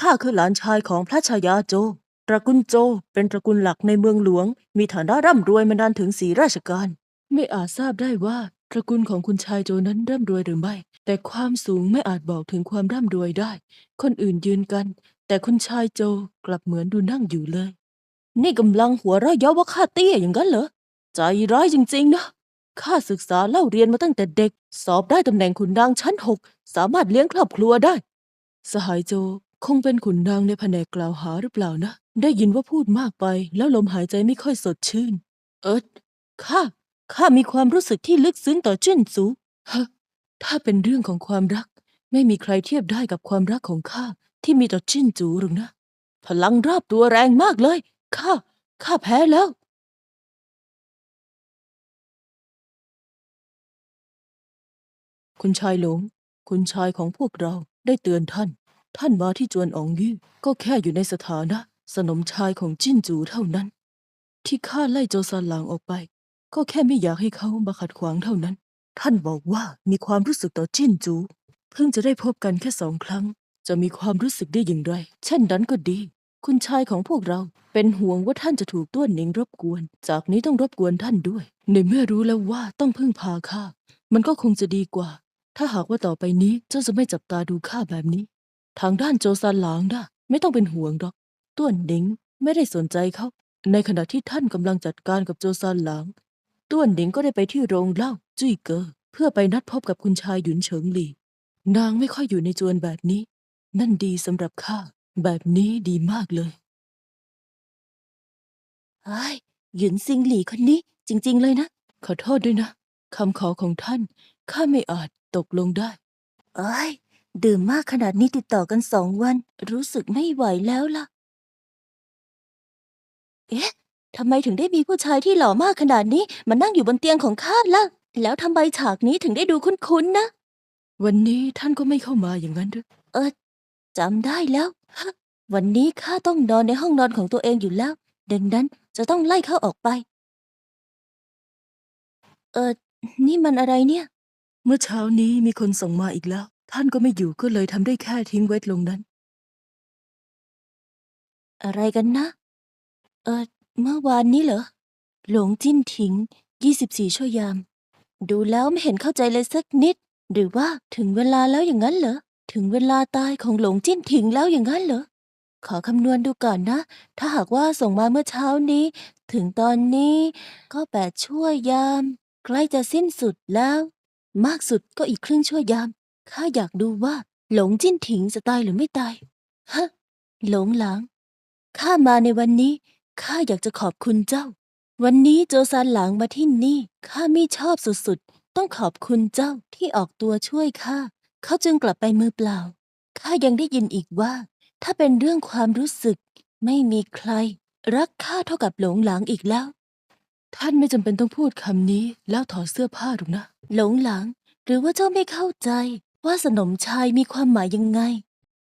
ข้าคือหลานชายของพระชายาโจ ตระกูลโจเป็นตระกูลหลักในเมืองหลวง มีฐานะร่ำรวยมานานถึงสีราชการ ไม่อาจทราบได้ว่าตระกูลของคุณชายโจนั้นร่ำรวยหรือไม่ แต่ความสูงไม่อาจบอกถึงความร่ำรวยได้ คนอื่นยืนกัน แต่คุณชายโจกลับเหมือนดูนั่งอยู่เลย นี่กำลังหัวเราะเย้าว่าข้าเตี้ยอย่างนั้นเหรอ ใจร้ายจริงๆนะข้าศึกษาเล่าเรียนมาตั้งแต่เด็ก สอบได้ตำแหน่งขุนนางชั้นหกสามารถเลี้ยงครอบครัวได้ สหายโจ คงเป็นขุนนางในแผนกกล่าวหาหรือเปล่านะ ได้ยินว่าพูดมากไป แล้วลมหายใจไม่ค่อยสดชื่น เอิดข้าข้ามีความรู้สึกที่ลึกซึ้งต่อจิ้นซูฮะถ้าเป็นเรื่องของความรัก ไม่มีใครเทียบได้กับความรักของข้าที่มีต่อจิ้นจูหรอกนะ พลังรอบตัวแรงมากเลยข้าข้าแพ้แล้ว คุณชายหลง คุณชายของพวกเราได้เตือนท่าน ท่านมาที่จวนอองยี่ก็แค่อยู่ในสถานะ สนมชายของจิ้นจูเท่านั้น ที่ข้าไล่โจซานหลางออกไป ก็แค่ไม่อยากให้เขามาขัดขวางเท่านั้น ท่านบอกว่ามีความรู้สึกต่อจิ้นจู เพิ่งจะได้พบกันแค่สองครั้ง จะมีความรู้สึกได้อย่างไร เช่นนั้นก็ดี คุณชายของพวกเราเป็นห่วงว่าท่านจะถูกต้วนหนิงรบกวน จากนี้ต้องรบกวนท่านด้วย ในเมื่อรู้แล้วว่าต้องพึ่งพาข้ามันก็คงจะดีกว่า ถ้าหากว่าต่อไปนี้เจ้าจะไม่จับตาดูข้าแบบนี้ ทางด้านโจซานหลางนะไม่ต้องเป็นห่วงหรอกต้วนหนิงไม่ได้สนใจเขา ในขณะที่ท่านกำลังจัดการกับโจซานหลางต้วนหนิงก็ได้ไปที่โรงเหล้าจุ้ยเกอเพื่อไปนัดพบกับคุณชายหยุนเฉิงหลี่นางไม่ค่อยอยู่ในจวนแบบนี้ นั่นดีสำหรับข้า แบบนี้ดีมากเลยไอ้ยหยุนซิงหลี่คนนี้ จริง ๆ เลยนะ ขอโทษด้วยนะคำขอของท่านข้าไม่อาจตกลงได้เอ้ย ดื่มมากขนาดนี้ติดต่อกันสองวัน รู้สึกไม่ไหวแล้วล่ะ เอ๊ะทำไมถึงได้มีผู้ชายที่หล่อมากขนาดนี้มานั่งอยู่บนเตียงของข้าล่ะ แล้วทำไมฉากนี้ถึงได้ดูคุ้นๆนะ วันนี้ท่านก็ไม่เข้ามาอย่างนั้นหรือเออจำได้แล้วฮะวันนี้ข้าต้องนอนในห้องนอนของตัวเองอยู่แล้ว ดังนั้นจะต้องไล่เขาออกไป เออนี่มันอะไรเนี่ย เมื่อเช้านี้มีคนส่งมาอีกแล้ว ท่านก็ไม่อยู่ก็เลยทำได้แค่ทิ้งไว้ลงนั้น อะไรกันนะ เออเมื่อวานนี้เหรอ หลงจิ้นถิง 24 ชั่วยาม ดูแล้วไม่เห็นเข้าใจเลยสักนิด หรือว่าถึงเวลาแล้วอย่างนั้นเหรอ ถึงเวลาตายของหลงจิ้นถิงแล้วอย่างนั้นเหรอ ขอคำนวณดูก่อนนะ ถ้าหากว่าส่งมาเมื่อเช้านี้ ถึงตอนนี้ก็แปดชั่วยาม ใกล้จะสิ้นสุดแล้ว มากสุดก็อีกครึ่งชั่วยาม ข้าอยากดูว่าหลงจิ้นถิงจะตายหรือไม่ตาย ฮะ หลงหลางข้ามาในวันนี้ ข้าอยากจะขอบคุณเจ้า วันนี้โจซานหลางมาที่นี่ ข้าไม่ชอบสุดๆ ต้องขอบคุณเจ้าที่ออกตัวช่วยข้า เขาจึงกลับไปมือเปล่า ข้ายังได้ยินอีกว่า ถ้าเป็นเรื่องความรู้สึก ไม่มีใคร รักข้าเท่ากับหลงหลางอีกแล้ว ท่านไม่จำเป็นต้องพูดคำนี้ แล้วถอดเสื้อผ้าหรอกนะ หลงหลางหรือว่าเจ้าไม่เข้าใจ ว่าสนมชายมีความหมายยังไง